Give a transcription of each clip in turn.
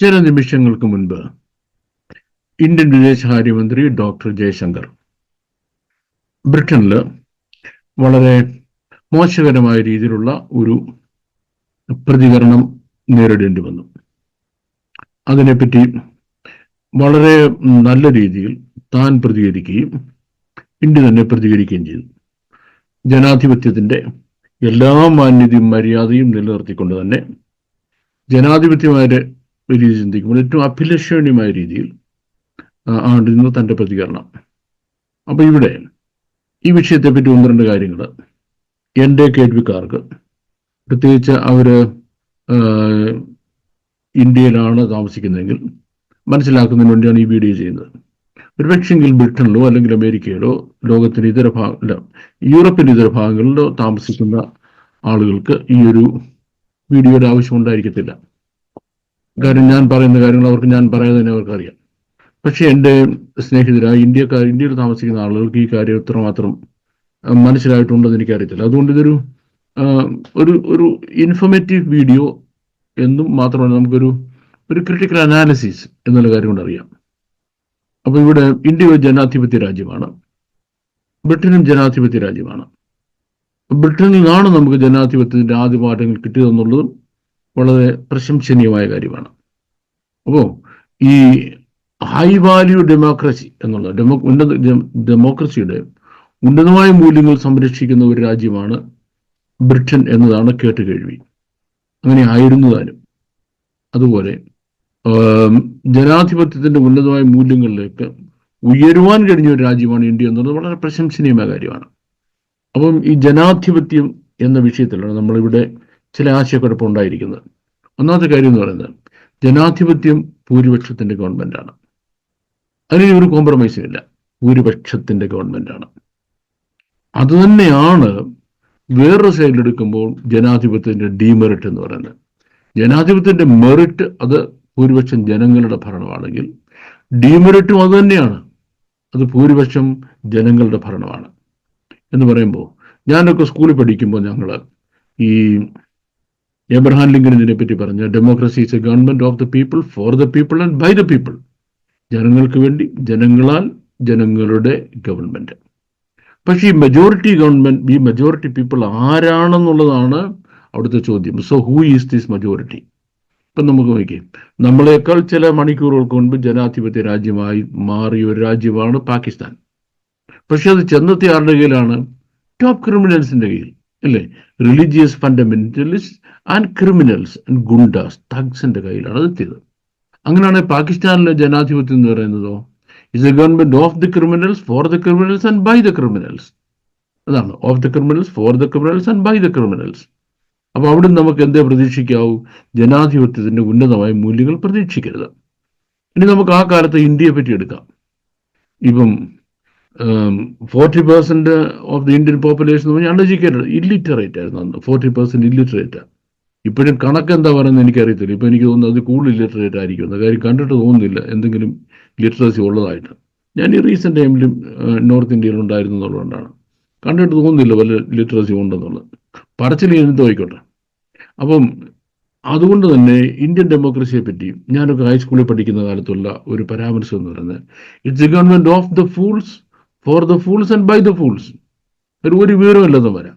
ചില നിമിഷങ്ങൾക്ക് മുൻപ് ഇന്ത്യൻ വിദേശകാര്യമന്ത്രി ഡോക്ടർ ജയശങ്കർ ബ്രിട്ടനിൽ വളരെ മോശകരമായ രീതിയിലുള്ള ഒരു പ്രതികരണം നേരിടേണ്ടി വന്നു. അതിനെപ്പറ്റി വളരെ നല്ല രീതിയിൽ താൻ പ്രതികരിക്കുകയും ഇന്ത്യ തന്നെ പ്രതികരിക്കുകയും ചെയ്തു. ജനാധിപത്യത്തിന്റെ എല്ലാ മാന്യതയും മര്യാദയും നിലനിർത്തിക്കൊണ്ട് തന്നെ ജനാധിപത്യമായ രീതി ചിന്തിക്കുമ്പോൾ ഏറ്റവും അഭിലഷണീയമായ രീതിയിൽ ആയിരുന്നു തന്റെ പ്രതികരണം. അപ്പൊ ഇവിടെ ഈ വിഷയത്തെപ്പറ്റി ഒന്ന് രണ്ട് കാര്യങ്ങൾ. എന്റെ കേൾവിക്കാർക്ക് പ്രത്യേകിച്ച് അവർ ഇന്ത്യയിലാണ് താമസിക്കുന്നതെങ്കിൽ മനസ്സിലാക്കുന്നതിന് വേണ്ടിയാണ് ഈ വീഡിയോ ചെയ്യുന്നത്. ഒരുപക്ഷെങ്കിൽ ബ്രിട്ടനിലോ അല്ലെങ്കിൽ അമേരിക്കയിലോ ലോകത്തിന്റെ ഇതര ഭാഗ യൂറോപ്പിന്റെ ഇതര ഭാഗങ്ങളിലോ താമസിക്കുന്ന ആളുകൾക്ക് ഈ ഒരു വീഡിയോയുടെ ആവശ്യം ഉണ്ടായിരിക്കത്തില്ല. കാര്യം ഞാൻ പറയുന്ന കാര്യങ്ങൾ അവർക്ക് ഞാൻ പറയാതെ തന്നെ അവർക്കറിയാം. പക്ഷെ എന്റെ സ്നേഹിതരായ ഇന്ത്യക്കാർ ഇന്ത്യയിൽ താമസിക്കുന്ന ആളുകൾക്ക് ഈ കാര്യം എത്രമാത്രം മനസ്സിലായിട്ടുണ്ടെന്ന് എനിക്കറിയത്തില്ല. അതുകൊണ്ട് ഇതൊരു ഒരു ഒരു ഇൻഫോർമേറ്റീവ് വീഡിയോ എന്നും മാത്രമല്ല നമുക്കൊരു ഒരു ക്രിട്ടിക്കൽ അനാലിസിസ് എന്നുള്ള കാര്യം കൊണ്ട് അറിയാം. അപ്പൊ ഇവിടെ ഇന്ത്യ ഒരു ജനാധിപത്യ രാജ്യമാണ്. ബ്രിട്ടനും ജനാധിപത്യ രാജ്യമാണ്. ബ്രിട്ടനിൽ നിന്നാണ് നമുക്ക് ജനാധിപത്യത്തിന്റെ ആദ്യ പാഠങ്ങൾ കിട്ടിയതെന്നുള്ളതും വളരെ പ്രശംസനീയമായ കാര്യമാണ്. അപ്പോൾ ഈ ഹൈ വാല്യൂ ഡെമോക്രസി എന്നുള്ള ഡെമോ ഉന്നത ഡെമോക്രസിയുടെ ഉന്നതമായ മൂല്യങ്ങൾ സംരക്ഷിക്കുന്ന ഒരു രാജ്യമാണ് ബ്രിട്ടൻ എന്നതാണ് കേട്ട് കേൾവി അങ്ങനെ ആയിരുന്നതാനും അതുപോലെ ജനാധിപത്യത്തിന്റെ ഉന്നതമായ മൂല്യങ്ങളിലേക്ക് ഉയരുവാൻ കഴിഞ്ഞ ഒരു രാജ്യമാണ് ഇന്ത്യ എന്നുള്ളത് വളരെ പ്രശംസനീയമായ കാര്യമാണ്. അപ്പം ഈ ജനാധിപത്യം എന്ന വിഷയത്തിലാണ് നമ്മളിവിടെ ചില ആശയക്കുഴപ്പം ഉണ്ടായിരിക്കുന്നത്. ഒന്നാമത്തെ കാര്യം എന്ന് പറയുന്നത് ജനാധിപത്യം ഭൂരിപക്ഷത്തിന്റെ ഗവൺമെന്റാണ് അതിന് ഒരു കോംപ്രമൈസും ഇല്ല. ഭൂരിപക്ഷത്തിന്റെ ഗവൺമെന്റാണ് അതുതന്നെയാണ് വേറൊരു സൈഡിലെടുക്കുമ്പോൾ ജനാധിപത്യത്തിന്റെ ഡീമെറിറ്റ് എന്ന് പറയുന്നത്. ജനാധിപത്യത്തിന്റെ മെറിറ്റ് അത് ഭൂരിപക്ഷം ജനങ്ങളുടെ ഭരണമാണെങ്കിൽ ഡീമെറിറ്റും അത് തന്നെയാണ്. അത് ഭൂരിപക്ഷം ജനങ്ങളുടെ ഭരണമാണ്. എന്ന് പറയുമ്പോൾ ഞാനൊക്കെ സ്കൂളിൽ പഠിക്കുമ്പോൾ ഞങ്ങൾ ഈ എബ്രഹാം ലിങ്കൻ ഇതിനെപ്പറ്റി പറഞ്ഞ democracy is a government of the people for the people and by the people ജനങ്ങൾക്ക് വേണ്ടി ജനങ്ങളാൽ ജനങ്ങളുടെ ഗവൺമെന്റ് പക്ഷേ ഈ മെജോറിറ്റി ഗവൺമെന്റ് ഈ മെജോറിറ്റി പീപ്പിൾ ആരാണെന്നുള്ളതാണ് അവിടുത്തെ ചോദ്യം. So who is this majority ഇപ്പം നമുക്ക് നോക്കിയേ നമ്മളെക്കാൾ ചില മണിക്കൂറുകൾക്ക് മുൻപ് ജനാധിപത്യ രാജ്യമായി മാറിയ ഒരു രാജ്യമാണ് പാകിസ്ഥാൻ. പക്ഷെ അത് ചെന്നെത്തിയ ആരുടെ കയ്യിലാണ്? ടോപ്പ് ക്രിമിനൽസിന്റെ കയ്യിൽ അല്ലേ? Religious fundamentalist and criminals and goondas തഗ്സിന്റെ കയ്യിലാണ് അതെത്തിയത് അങ്ങനെയാണെങ്കിൽ പാകിസ്ഥാനിലെ ജനാധിപത്യം എന്ന് പറയുന്നതോ is a government of the criminals for the criminals and by the criminals അതാണ് of the criminals for the criminals and by the criminals അപ്പൊ അവിടെ നമുക്ക് എന്തേ പ്രതീക്ഷിക്കാവൂ? ജനാധിപത്യത്തിന്റെ ഉന്നതമായ മൂല്യങ്ങൾ പ്രതീക്ഷിക്കരുത്. ഇനി നമുക്ക് ആ കാലത്ത് ഇന്ത്യയെ പറ്റി എടുക്കാം. ഇപ്പം forty percent of the Indian population എന്ന് പറഞ്ഞാൽ അൺഎഡ്യൂക്കേറ്റഡ് ഇല്ലിറ്ററേറ്റ് ആയിരുന്നു അന്ന്. ഫോർട്ടി പെർസെന്റ് ഇല്ലിറ്ററേറ്റ് ഇപ്പോഴും കണക്ക് എന്താ പറയുന്നത് എനിക്കറിയത്തില്ല. ഇപ്പം എനിക്ക് തോന്നുന്നത് അത് കൂടുതൽ ലിറ്ററേറ്റ് ആയിരിക്കും. കാര്യം കണ്ടിട്ട് തോന്നുന്നില്ല. എന്തെങ്കിലും ലിറ്ററസി ഉള്ളതായിട്ട്. ഞാൻ ഈ റീസെന്റ് ടൈമിലും നോർത്ത് ഇന്ത്യയിൽ ഉണ്ടായിരുന്നു എന്നുള്ളതുകൊണ്ടാണ് കണ്ടിട്ട് തോന്നുന്നില്ല വല്ല ലിറ്ററസി ഉണ്ടെന്നുള്ളത്. പറച്ചിൽ എഴുതി ആയിക്കോട്ടെ അപ്പം അതുകൊണ്ട് തന്നെ ഇന്ത്യൻ ഡെമോക്രസിയെ പറ്റി ഞാനൊക്കെ ഹൈസ്കൂളിൽ പഠിക്കുന്ന കാലത്തുള്ള ഒരു പരാമർശം എന്ന് പറയുന്നത് it's a government of the fools for the fools and by the fools ഒരു ഒരു വിവരമില്ലെന്ന് വരാം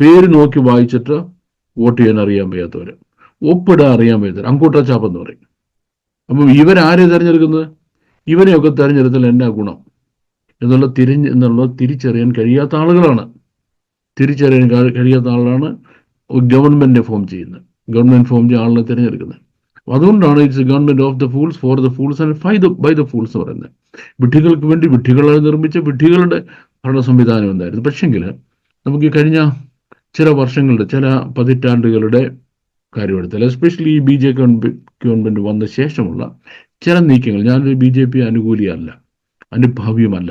പേര് നോക്കി വായിച്ചിട്ട് വോട്ട് ചെയ്യാൻ അറിയാൻ വയ്യാത്തവർ ഒപ്പിടാൻ അറിയാൻ വയ്യാത്തവർ അങ്കൂട്ട ചാപ്പെന്ന് പറയും. അപ്പം ഇവരാരെ തിരഞ്ഞെടുക്കുന്നത്? ഇവരെയൊക്കെ തിരഞ്ഞെടുത്താൽ എന്നാ ഗുണം? എന്നുള്ള തിരിഞ്ഞ് എന്നുള്ള തിരിച്ചറിയാൻ കഴിയാത്ത ആളുകളാണ്. തിരിച്ചറിയാൻ കഴിയാത്ത ആളാണ് ഗവൺമെന്റ് ഫോം ചെയ്യുന്നത്. ഗവൺമെന്റ് ഫോം ചെയ്യുന്ന ആളിനെ തിരഞ്ഞെടുക്കുന്നത്. അതുകൊണ്ടാണ് it's government of the fools for the fools and by the by the fools എന്ന് പറയുന്നത്. വിഡ്ഢികൾക്ക് വേണ്ടി വിഡ്ഢികളെ നിർമ്മിച്ച വിഡ്ഢികളുടെ ഭരണ സംവിധാനം എന്തായിരുന്നു? പക്ഷെങ്കിൽ നമുക്ക് കഴിഞ്ഞ ചില വർഷങ്ങളുടെ ചില പതിറ്റാണ്ടുകളുടെ കാര്യമെടുത്താൽ എസ്പെഷ്യലി ബി ജെ ഗവൺമെന്റ് വന്ന ശേഷമുള്ള ചില നീക്കങ്ങൾ. ഞാനൊരു ബി ജെ പി അനുകൂലിയല്ല അനുഭാവ്യമല്ല.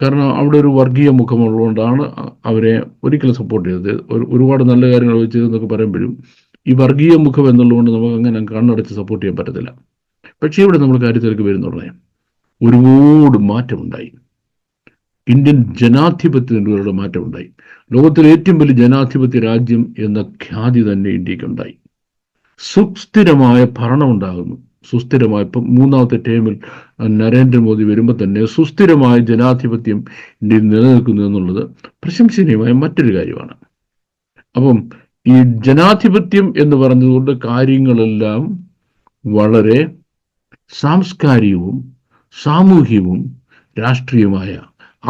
കാരണം അവിടെ ഒരു വർഗീയ മുഖമുള്ളതുകൊണ്ടാണ് അവരെ ഒരിക്കലും സപ്പോർട്ട് ചെയ്തത്. ഒരുപാട് നല്ല കാര്യങ്ങൾ ചെയ്തെന്നൊക്കെ പറയുമ്പോഴും ഈ വർഗീയ മുഖം എന്നുള്ളതുകൊണ്ട് നമുക്ക് അങ്ങനെ കണ്ണടച്ച് സപ്പോർട്ട് ചെയ്യാൻ പറ്റത്തില്ല. പക്ഷേ ഇവിടെ നമ്മൾ കാര്യത്തിലേക്ക് വരുന്നുള്ളത് ഒരുപാട് മാറ്റമുണ്ടായി. ഇന്ത്യൻ ജനാധിപത്യത്തിലൂടെ മാറ്റമുണ്ടായി. ലോകത്തിലെ ഏറ്റവും വലിയ ജനാധിപത്യ രാജ്യം എന്ന ഖ്യാതി തന്നെ ഇന്ത്യക്കുണ്ടായി. സുസ്ഥിരമായ ഭരണം ഉണ്ടാകുന്നു സുസ്ഥിരമായ ഇപ്പം മൂന്നാമത്തെ ടേമിൽ നരേന്ദ്രമോദി വരുമ്പോൾ തന്നെ സുസ്ഥിരമായ ജനാധിപത്യം ഇന്ത്യയിൽ നിലനിൽക്കുന്നു എന്നുള്ളത് പ്രശംസനീയമായ മറ്റൊരു കാര്യമാണ്. അപ്പം ഈ ജനാധിപത്യം എന്ന് പറഞ്ഞതുകൊണ്ട് കാര്യങ്ങളെല്ലാം വളരെ സാംസ്കാരികവും സാമൂഹികവും രാഷ്ട്രീയമായ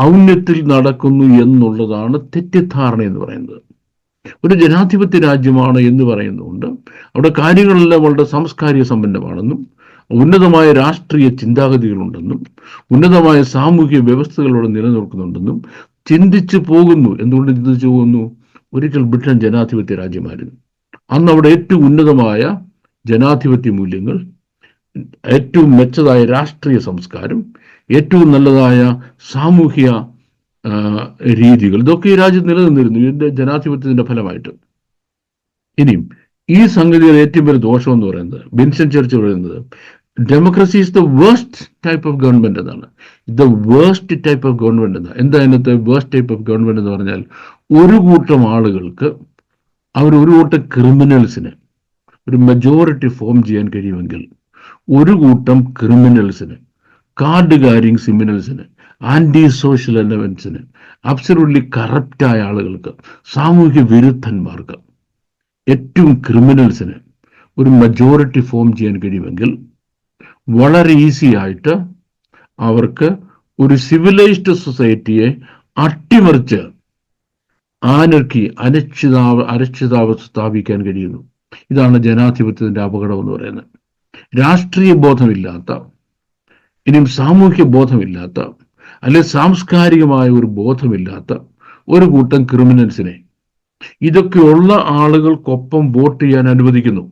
ഔന്നത്യത്തിൽ നടക്കുന്നു എന്നുള്ളതാണ് തെറ്റിദ്ധാരണ എന്ന് പറയുന്നത്. ഒരു ജനാധിപത്യ രാജ്യമാണ് എന്ന് പറയുന്നതുകൊണ്ട് അവിടെ കാര്യങ്ങളെല്ലാം വളരെ സാംസ്കാരിക സമ്പന്നമാണെന്നും ഉന്നതമായ രാഷ്ട്രീയ ചിന്താഗതികളുണ്ടെന്നും ഉന്നതമായ സാമൂഹിക വ്യവസ്ഥകൾ അവിടെ നിലനിൽക്കുന്നുണ്ടെന്നും ചിന്തിച്ചു പോകുന്നു. എന്തുകൊണ്ട് ചിന്തിച്ചു പോകുന്നു? ഒരിക്കൽ ബ്രിട്ടൻ ജനാധിപത്യ രാജ്യമായിരുന്നു. അന്ന് അവിടെ ഏറ്റവും ഉന്നതമായ ജനാധിപത്യ മൂല്യങ്ങൾ ഏറ്റവും മെച്ചതായ രാഷ്ട്രീയ സംസ്കാരം ഏറ്റവും നല്ലതായ സാമൂഹ്യ രീതികൾ. ഇതൊക്കെ ഈ രാജ്യം നിലനിന്നിരുന്നു. ഇതിന്റെ ജനാധിപത്യത്തിന്റെ ഫലമായിട്ട്. ഇനിയും ഈ സംഗതിയുടെ ഏറ്റവും വലിയ ദോഷം എന്ന് പറയുന്നത് ബിൻസൺ ചർച്ച് പറയുന്നത് democracy is the worst type of government എന്നാണ്. The worst type of government എന്നാണ് എന്താ അതിനകത്ത് വേസ്റ്റ് ടൈപ്പ് ഓഫ് ഗവൺമെന്റ് എന്ന് പറഞ്ഞാൽ ഒരു കൂട്ടം ആളുകൾക്ക് അവർ ഒരു കൂട്ടം ക്രിമിനൽസിന് ഒരു മെജോറിറ്റി ഫോം ചെയ്യാൻ കഴിയുമെങ്കിൽ ഒരു കൂട്ടം ക്രിമിനൽസിന് കാർഡ് കാരിങ് ക്രിമിനൽസിന് ആന്റി സോഷ്യൽ എലവൻസിന് അബ്സലൂട്ട്ലി കറപ്റ്റായ ആളുകൾക്ക് സാമൂഹ്യ വിരുദ്ധന്മാർക്ക് ഏറ്റവും ക്രിമിനൽസിന് ഒരു മെജോറിറ്റി ഫോം ചെയ്യാൻ കഴിയുമെങ്കിൽ വളരെ ഈസി ആയിട്ട് അവർക്ക് ഒരു സിവിലൈസ്ഡ് സൊസൈറ്റിയെ അട്ടിമറിച്ച് ആനർക്കി അനിശ്ചിതാവ അരക്ഷിതാവസ്ഥ സ്ഥാപിക്കാൻ കഴിയുന്നു. ഇതാണ് ജനാധിപത്യത്തിന്റെ അപകടം എന്ന് പറയുന്നത്. രാഷ്ട്രീയ ബോധമില്ലാത്ത ഇനിയും സാമൂഹ്യ ബോധമില്ലാത്ത അല്ലെ സാംസ്കാരികമായ ഒരു ബോധമില്ലാത്ത ഒരു കൂട്ടം ക്രിമിനൽസിനെ ഇതൊക്കെയുള്ള ആളുകൾക്കൊപ്പം വോട്ട് ചെയ്യാൻ അനുവദിക്കുന്നു.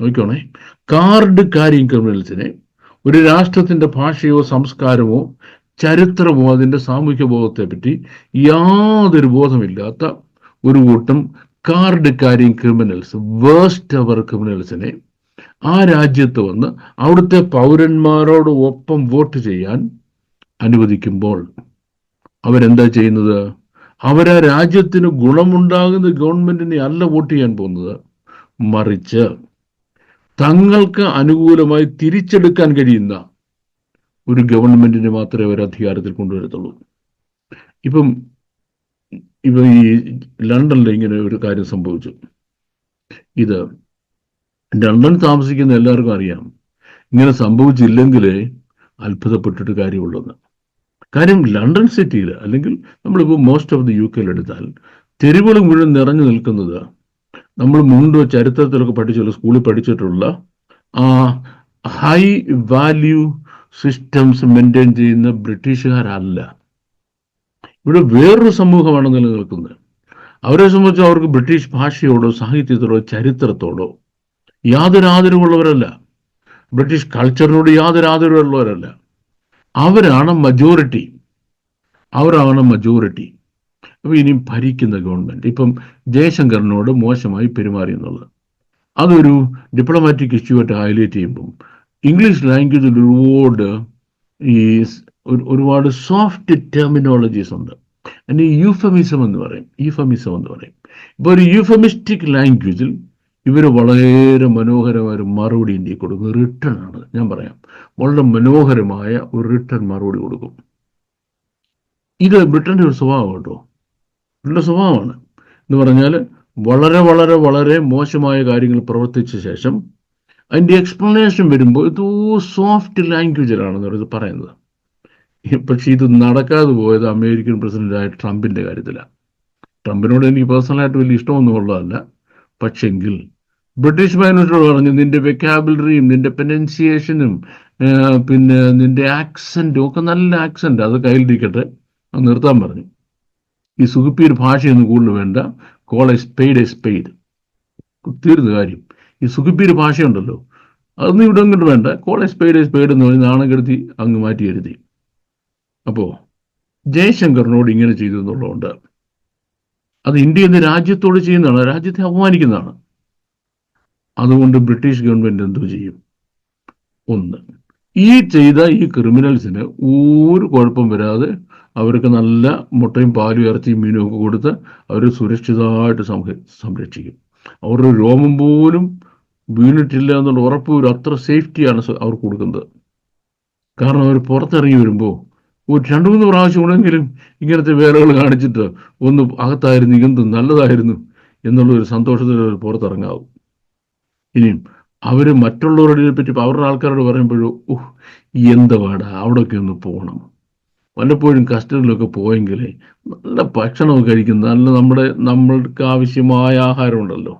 നോക്കിയോണേ കാർഡ് കാര്യം ക്രിമിനൽസിനെ ഒരു രാഷ്ട്രത്തിന്റെ ഭാഷയോ സംസ്കാരമോ ചരിത്രമോ അതിന്റെ സാമൂഹ്യ ബോധത്തെ പറ്റി യാതൊരു ബോധമില്ലാത്ത ഒരു കൂട്ടം കാർഡ് കാര്യം ക്രിമിനൽസ് വേസ്റ്റ് അവർ ക്രിമിനൽസിനെ ആ രാജ്യത്ത് വന്ന് അവിടുത്തെ പൗരന്മാരോട് ഒപ്പം വോട്ട് ചെയ്യാൻ അനുവദിക്കുമ്പോൾ അവരെന്താ ചെയ്യുന്നത്? അവരാ രാജ്യത്തിന് ഗുണമുണ്ടാകുന്ന ഗവൺമെന്റിനെ അല്ല വോട്ട് ചെയ്യാൻ പോകുന്നത്. മറിച്ച് തങ്ങൾക്ക് അനുകൂലമായി തിരിച്ചെടുക്കാൻ കഴിയുന്ന ഒരു ഗവൺമെന്റിനെ മാത്രമേ അവർ അധികാരത്തിൽ കൊണ്ടുവരത്തുള്ളൂ. ഇപ്പം ഇപ്പം ഈ ലണ്ടനിൽ ഇങ്ങനെ ഒരു കാര്യം സംഭവിച്ചു. ഇത് ലണ്ടൻ താമസിക്കുന്ന എല്ലാവർക്കും അറിയാം. ഇങ്ങനെ സംഭവിച്ചില്ലെങ്കിൽ അത്ഭുതപ്പെട്ടിട്ട് കാര്യമുള്ളെന്ന്. കാര്യം ലണ്ടൻ സിറ്റിയിൽ അല്ലെങ്കിൽ നമ്മളിപ്പോൾ മോസ്റ്റ് ഓഫ് ദി യു കെയിൽ എടുത്താൽ തെരുവുകൾ മുഴുവൻ നിറഞ്ഞു നിൽക്കുന്നത് നമ്മൾ മുണ്ട് ചരിത്രത്തിലൊക്കെ പഠിച്ചുള്ള സ്കൂളിൽ പഠിച്ചിട്ടുള്ള ആ ഹൈ വാല്യൂ സിസ്റ്റംസ് മെയിന്റെയിൻ ചെയ്യുന്ന ബ്രിട്ടീഷുകാരല്ല. ഇവിടെ വേറൊരു സമൂഹമാണ് നിലനിൽക്കുന്നത്. അവരെ സംബന്ധിച്ച് അവർക്ക് ബ്രിട്ടീഷ് ഭാഷയോടോ സാഹിത്യത്തോടോ ചരിത്രത്തോടോ യാതൊരു ആദരവുള്ളവരല്ല ബ്രിട്ടീഷ് കൾച്ചറിനോട് യാതൊരു ആദരവുള്ളവരല്ല അവരാണ് മജോറിറ്റി അവരാണ് മജോറിറ്റി അപ്പൊ ഇനിയും ഭരിക്കുന്ന ഗവൺമെന്റ് ഇപ്പം ജയശങ്കറിനോട് മോശമായി പെരുമാറി എന്നുള്ളത്. അതൊരു ഡിപ്ലോമാറ്റിക് ഇഷ്യൂ ആയിട്ട് ഹൈലൈറ്റ് ചെയ്യുമ്പം ഇംഗ്ലീഷ് ലാംഗ്വേജിൽ ഒരുപാട് ഈ ഒരു- ഒരുപാട് സോഫ്റ്റ് ടെർമിനോളജീസ് ഉണ്ട്. അതിന് യൂഫമിസം എന്ന് പറയും. യൂഫമിസം എന്ന് പറയും. ഇപ്പൊ ഒരു യൂഫമിസ്റ്റിക് ലാംഗ്വേജിൽ ഇവർ വളരെ മനോഹരമായ ഒരു മറുപടി ഇന്ത്യയ്ക്ക് കൊടുക്കും. റിട്ടേൺ ആണ്. ഞാൻ പറയാം. വളരെ മനോഹരമായ ഒരു റിട്ടേൺ മറുപടി കൊടുക്കും. ഇത് ബ്രിട്ടന്റെ ഒരു സ്വഭാവം കേട്ടോ. ബ്രിട്ടന്റെ സ്വഭാവമാണ്. എന്ന് പറഞ്ഞാൽ വളരെ വളരെ വളരെ മോശമായ കാര്യങ്ങൾ പ്രവർത്തിച്ച ശേഷം അതിന്റെ എക്സ്പ്ലനേഷൻ വരുമ്പോൾ ഇത് സോഫ്റ്റ് ലാംഗ്വേജിലാണെന്ന് ഇത് പറയുന്നത്. പക്ഷെ ഇത് നടക്കാതെ പോയത് അമേരിക്കൻ പ്രസിഡന്റായ ട്രംപിന്റെ കാര്യത്തിലാണ് ട്രംപിനോട് എനിക്ക് പേഴ്സണലായിട്ട് വലിയ ഇഷ്ടമൊന്നും ഉള്ളതല്ല. പക്ഷെങ്കിൽ ബ്രിട്ടീഷ് മാനേജറോട് പറഞ്ഞു നിന്റെ വെക്കാബിലറിയും നിന്റെ പെനൻസിയേഷനും പിന്നെ നിന്റെ ആക്സെന്റും ഒക്കെ നല്ല ആക്സന്റ് അത് കയ്യിലിരിക്കട്ടെ നിർത്താൻ പറഞ്ഞു. ഈ സുഖിപ്പിയൊരു ഭാഷയൊന്നും കൂടുതൽ വേണ്ട. Call a spade a spade തീർന്ന കാര്യം. ഈ സുഖിപ്പിയൊരു ഭാഷയുണ്ടല്ലോ. അതൊന്നും ഇവിടെ അങ്ങോട്ട് വേണ്ട. Call a spade a spade എന്ന് പറഞ്ഞ് നാണം കെടുത്തി അങ്ങ് മാറ്റി കരുതി അപ്പോ ജയശങ്കറിനോട് ഇങ്ങനെ ചെയ്തു എന്നുള്ളതുകൊണ്ട് അത് ഇന്ത്യ എന്ന രാജ്യത്തോട് ചെയ്യുന്നതാണ് രാജ്യത്തെ അപമാനിക്കുന്നതാണ്. അതുകൊണ്ട് ബ്രിട്ടീഷ് ഗവൺമെന്റ് എന്തോ ചെയ്യും? ഒന്ന് ഈ ചെയ്ത ഈ ക്രിമിനൽസിന് ഒരു കുഴപ്പം വരാതെ അവർക്ക് നല്ല മുട്ടയും പാലും ഇറച്ചിയും മീനും ഒക്കെ കൊടുത്ത് അവർ സുരക്ഷിതമായിട്ട് സംരക്ഷിക്കും. അവരുടെ രോമം പോലും വീണിട്ടില്ല എന്നുള്ള ഉറപ്പ് ഒരു അത്ര സേഫ്റ്റിയാണ് അവർ കൊടുക്കുന്നത്. കാരണം അവർ പുറത്തിറങ്ങി വരുമ്പോൾ ഒരു രണ്ടു മൂന്ന് പ്രാവശ്യം കൂടെങ്കിലും ഇങ്ങനത്തെ വേലകൾ കാണിച്ചിട്ട് ഒന്ന് അകത്തായിരുന്നു ഇങ്ങനത്തെ നല്ലതായിരുന്നു എന്നുള്ള ഒരു സന്തോഷത്തിൽ അവർ പുറത്തിറങ്ങാവും. ഇനിയും അവർ മറ്റുള്ളവരുടെ പറ്റി അവരുടെ ആൾക്കാരോട് പറയുമ്പോഴും ഓഹ് എന്താ പാടാ അവിടെയൊക്കെ ഒന്ന് പോകണം വല്ലപ്പോഴും കസ്റ്റഡിയിലൊക്കെ പോയെങ്കിൽ നല്ല ഭക്ഷണമൊക്കെ കഴിക്കും നല്ല നമ്മുടെ നമ്മൾക്ക് ആവശ്യമായ ആഹാരമുണ്ടല്ലോ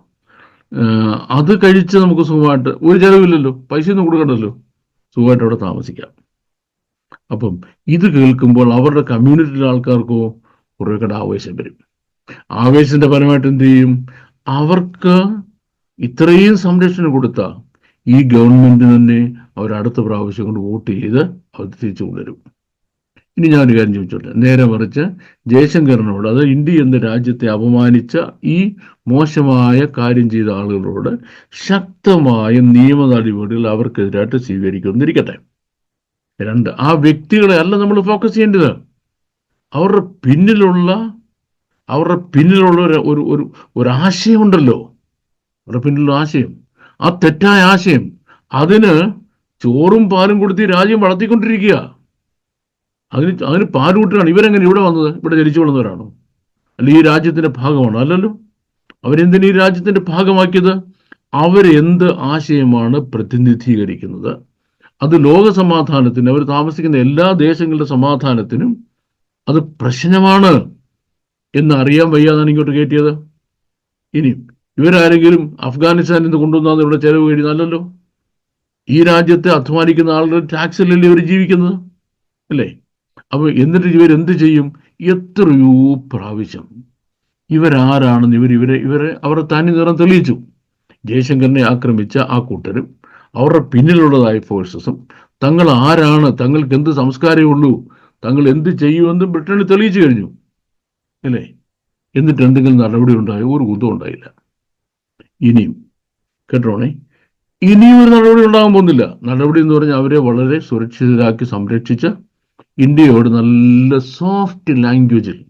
ആഹ് അത് കഴിച്ച് നമുക്ക് സുഖമായിട്ട് ഒരു ചിലവില്ലല്ലോ പൈസ ഒന്നും കൊടുക്കണ്ടല്ലോ. സുഖമായിട്ട് അവിടെ താമസിക്കാം. അപ്പം ഇത് കേൾക്കുമ്പോൾ അവരുടെ കമ്മ്യൂണിറ്റിയിലെ ആൾക്കാർക്കോ കുറെ കട ആവേശം വരും. ആവേശത്തിന്റെ ഫലമായിട്ട് എന്ത് ചെയ്യും? അവർക്ക് ഇത്രയും സംരക്ഷണം കൊടുത്ത ഈ ഗവൺമെന്റ് തന്നെ അവർ അടുത്ത പ്രാവശ്യം കൊണ്ട് വോട്ട് ചെയ്ത് അവർ തിരിച്ചു കൊണ്ടുവരും. ഇനി ഞാനൊരു കാര്യം ചോദിച്ചോട്ടെ? നേരെ മറിച്ച് ജയശങ്കറിനോട് അത് ഇന്ത്യ എന്ന രാജ്യത്തെ അപമാനിച്ച ഈ മോശമായ കാര്യം ചെയ്ത ആളുകളോട് ശക്തമായ നിയമ നടപടികൾ അവർക്കെതിരായിട്ട് സ്വീകരിക്കുമെന്നിരിക്കട്ടെ. രണ്ട് ആ വ്യക്തികളെ അല്ല നമ്മൾ ഫോക്കസ് ചെയ്യേണ്ടത്. അവരുടെ പിന്നിലുള്ള അവരുടെ പിന്നിലുള്ള ഒരു ഒരു ഒരു ആശയമുണ്ടല്ലോ അവരുടെ പിന്നിലുള്ള ആശയം. ആ തെറ്റായ ആശയം അതിന് ചോറും പാലും കൊടുത്ത് രാജ്യം വളർത്തിക്കൊണ്ടിരിക്കുക. അതിന് അതിന് പാൽ കൂട്ടുകയാണ്. ഇവരെങ്ങനെ ഇവിടെ വന്നത്? ഇവിടെ ജനിച്ചു വളർന്നവരാണോ അല്ല ഈ രാജ്യത്തിന്റെ ഭാഗമാണോ? അല്ലല്ലോ. അവരെന്തിനു ഈ രാജ്യത്തിന്റെ ഭാഗമാക്കിയത്? അവരെന്ത് ആശയമാണ് പ്രതിനിധീകരിക്കുന്നത്? അത് ലോക സമാധാനത്തിന് അവർ താമസിക്കുന്ന എല്ലാ ദേശങ്ങളുടെ സമാധാനത്തിനും അത് പ്രശ്നമാണ് എന്ന് അറിയാൻ വയ്യാതാണ് ഇങ്ങോട്ട് കയറ്റിയത് ഇനി ഇവരാരെങ്കിലും അഫ്ഗാനിസ്ഥാനിൽ നിന്ന് കൊണ്ടുവന്നാൽ ഇവിടെ ചെലവ് കഴിഞ്ഞാലല്ലോ ഈ രാജ്യത്തെ അധ്വാനിക്കുന്ന ആളുകൾ ടാക്സിലല്ലേ ഇവർ ജീവിക്കുന്നത്? അല്ലേ? അപ്പൊ എന്നിട്ട് ഇവർ എന്ത് ചെയ്യും? എത്രയോ പ്രാവശ്യം ഇവരാരാണെന്ന് ഇവർ ഇവരെ ഇവരെ അവരുടെ തനി നിറം തെളിയിച്ചു. ജയശങ്കറിനെ ആക്രമിച്ച ആ കൂട്ടരും അവരുടെ പിന്നിലുള്ളതായ ഫോഴ്സസും തങ്ങൾ ആരാണ് തങ്ങൾക്ക് എന്ത് സംസ്കാരമേ ഉള്ളൂ തങ്ങൾ എന്ത് ചെയ്യുമെന്ന് ബ്രിട്ടനിൽ തെളിയിച്ചു കഴിഞ്ഞു. അല്ലേ? എന്നിട്ട് എന്തെങ്കിലും നടപടി ഉണ്ടായോ? ഒരു കുന്തം ഉണ്ടായില്ല. ഇനിയും കേട്ടോണേ? ഇനിയും ഒരു നടപടി ഉണ്ടാകാൻ പോകുന്നില്ല. നടപടി എന്ന് പറഞ്ഞാൽ അവരെ വളരെ സുരക്ഷിതരാക്കി സംരക്ഷിച്ച ഇന്ത്യയോട് നല്ല സോഫ്റ്റ് ലാംഗ്വേജിൽ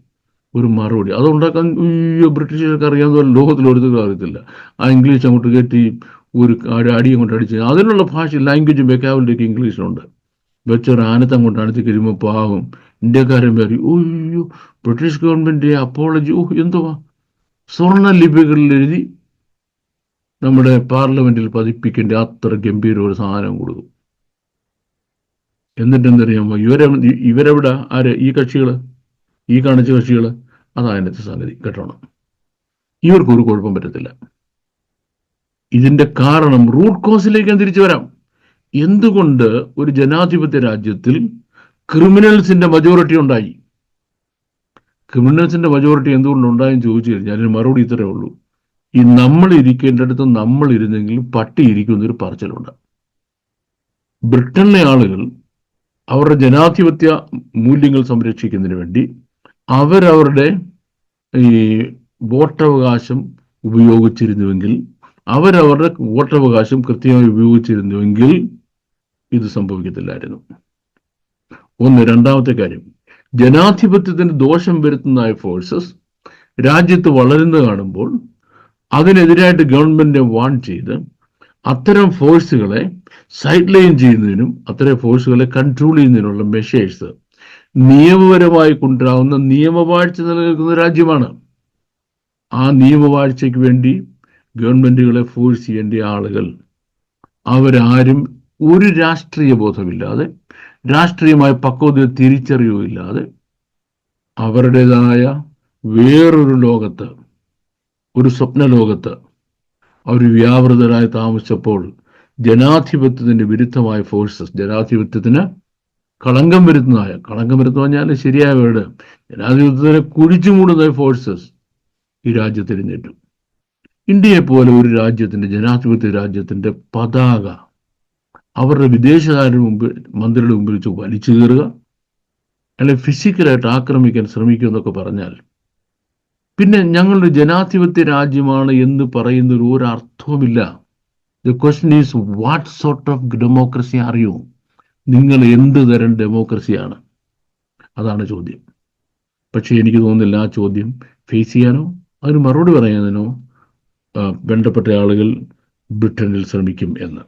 ഒരു മറുപടി. അതുണ്ടാക്കാൻ അയ്യോ ബ്രിട്ടീഷുകാർക്ക് അറിയാവുന്ന ലോകത്തിൽ ഒരുത്തരും അറിയത്തില്ല. ആ ഇംഗ്ലീഷ് അങ്ങോട്ട് കയറ്റി ഒരു അടിയും കൊണ്ട് അടിച്ച്. അതിനുള്ള ഭാഷ ലാംഗ്വേജും വെക്കാബിലിറ്റിയൊക്കെ ഇംഗ്ലീഷിലുണ്ട്. വെച്ചൊരു ആനത്തം കൊണ്ട് അടിച്ച് കഴിയുമ്പോൾ പാവം. ഇന്ത്യക്കാരൻ പേര് ഓയ്യോ ബ്രിട്ടീഷ് ഗവൺമെന്റ് അപ്പോളജി ഓ എന്തുവാ? സ്വർണ ലിപികളിൽ എഴുതി നമ്മുടെ പാർലമെന്റിൽ പതിപ്പിക്കേണ്ട അത്ര ഗംഭീര ഒരു സാധനം കൊടുക്കും. എന്നിട്ടെന്തറിയാമോ ഇവരെ ഇവരെവിടെ? ആര്? ഈ കക്ഷികൾ? ഈ കാണിച്ച കക്ഷികൾ? അതാ അതിനകത്ത് സംഗതി. കേട്ടോണം. ഇവർക്കൊരു കുഴപ്പം പറ്റത്തില്ല. ഇതിന്റെ കാരണം റൂട്ട് കോസിലേക്ക് ഞാൻ തിരിച്ചു വരാം. എന്തുകൊണ്ട് ഒരു ജനാധിപത്യ രാജ്യത്തിൽ ക്രിമിനൽസിന്റെ മജോറിറ്റി ഉണ്ടായി? ക്രിമിനൽസിന്റെ മജോറിറ്റി എന്തുകൊണ്ട് ഉണ്ടായെന്ന് ചോദിച്ചു കഴിഞ്ഞാൽ അതിന് മറുപടി ഇത്രേ ഉള്ളൂ. ഈ നമ്മൾ ഇരിക്കേണ്ടടുത്ത് നമ്മൾ ഇരുന്നെങ്കിൽ പട്ടി ഇരിക്കുന്നൊരു പറച്ചിലുണ്ട്. ബ്രിട്ടനിലെ ആളുകൾ അവരുടെ ജനാധിപത്യ മൂല്യങ്ങൾ സംരക്ഷിക്കുന്നതിന് വേണ്ടി അവരവരുടെ ഈ വോട്ടവകാശം ഉപയോഗിച്ചിരുന്നുവെങ്കിൽ അവരവരുടെ വോട്ടവകാശം കൃത്യമായി ഉപയോഗിച്ചിരുന്നുവെങ്കിൽ ഇത് സംഭവിക്കത്തില്ലായിരുന്നു. ഒന്ന് രണ്ടാമത്തെ കാര്യം. ജനാധിപത്യത്തിന് ദോഷം വരുത്തുന്നതായ ഫോഴ്സസ് രാജ്യത്ത് വളരുന്നത് കാണുമ്പോൾ അതിനെതിരായിട്ട് ഗവൺമെന്റിനെ വാൺ ചെയ്ത് അത്തരം ഫോഴ്സുകളെ സൈഡ് ലൈൻ ചെയ്യുന്നതിനും അത്തരം ഫോഴ്സുകളെ കൺട്രോൾ ചെയ്യുന്നതിനുള്ള മെഷേഴ്സ് നിയമപരമായി കൊണ്ടുവരാവുന്ന നിയമവാഴ്ച നിലനിൽക്കുന്ന രാജ്യമാണ്. ആ നിയമവാഴ്ചയ്ക്ക് വേണ്ടി ഗവൺമെന്റുകളെ ഫോഴ്സ് ചെയ്യേണ്ട ആളുകൾ അവരാരും ഒരു രാഷ്ട്രീയ ബോധമില്ലാതെ രാഷ്ട്രീയമായ പക്വത തിരിച്ചറിയുകയില്ലാതെ അവരുടേതായ വേറൊരു ലോകത്ത് ഒരു സ്വപ്ന ലോകത്ത് അവർ വ്യാപൃതരായി താമസിച്ചപ്പോൾ ജനാധിപത്യത്തിന്റെ വിരുദ്ധമായ ഫോഴ്സസ് ജനാധിപത്യത്തിന് കളങ്കം വരുത്തുന്നതായ കളങ്കം വരുത്തുന്ന പറഞ്ഞാൽ ശരിയായ വേർഡ് ജനാധിപത്യത്തിനെ കുഴിച്ചു മൂടുന്ന ഫോഴ്സസ് ഈ രാജ്യത്ത് എഴുന്നേറ്റു ഇന്ത്യയെ പോലെ ഒരു രാജ്യത്തിന്റെ ജനാധിപത്യ രാജ്യത്തിന്റെ പതാക അവരുടെ വിദേശകാരുടെ മുമ്പിൽ മന്ത്രിയുടെ മുമ്പിൽ വെച്ച് വലിച്ചു കയറുക അല്ലെ ഫിസിക്കലായിട്ട് ആക്രമിക്കാൻ ശ്രമിക്കുക എന്നൊക്കെ പറഞ്ഞാൽ പിന്നെ ഞങ്ങളുടെ ജനാധിപത്യ രാജ്യമാണ് എന്ന് പറയുന്നതിൽ ഒരു അർത്ഥവുമില്ല the question is what sort of democracy അറിയൂ നിങ്ങൾ എന്ത് തരം ഡെമോക്രസിയാണ് അതാണ് ചോദ്യം. പക്ഷേ എനിക്ക് തോന്നുന്നില്ല ആ ചോദ്യം ഫേസ് ചെയ്യാനോ അതിന് മറുപടി പറയാനോ ബന്ധപ്പെട്ട ആളുകൾ ബ്രിട്ടനിൽ ശ്രമിക്കും എന്ന്.